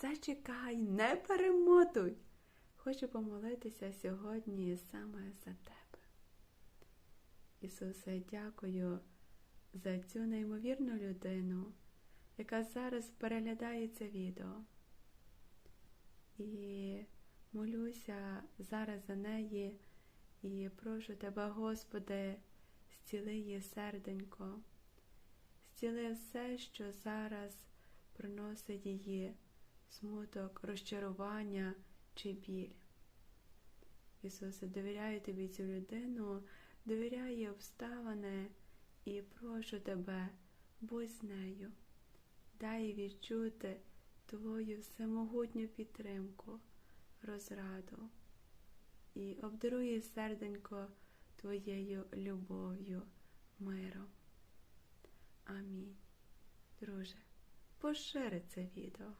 зачекай, не перемотуй. Хочу помолитися сьогодні саме за тебе. Ісусе, дякую за цю неймовірну людину, яка зараз переглядає це відео. І молюся зараз за неї і прошу тебе, Господи, зціли її серденько, зціли все, що зараз приносить її смуток, розчарування чи біль. Ісусе, довіряю тобі цю людину, довіряю її обставини і прошу тебе, будь з нею, дай відчути твою всемогутню підтримку, розраду і обдарує серденько твоєю любов'ю, миром. Амінь. Друже, пошири це відео.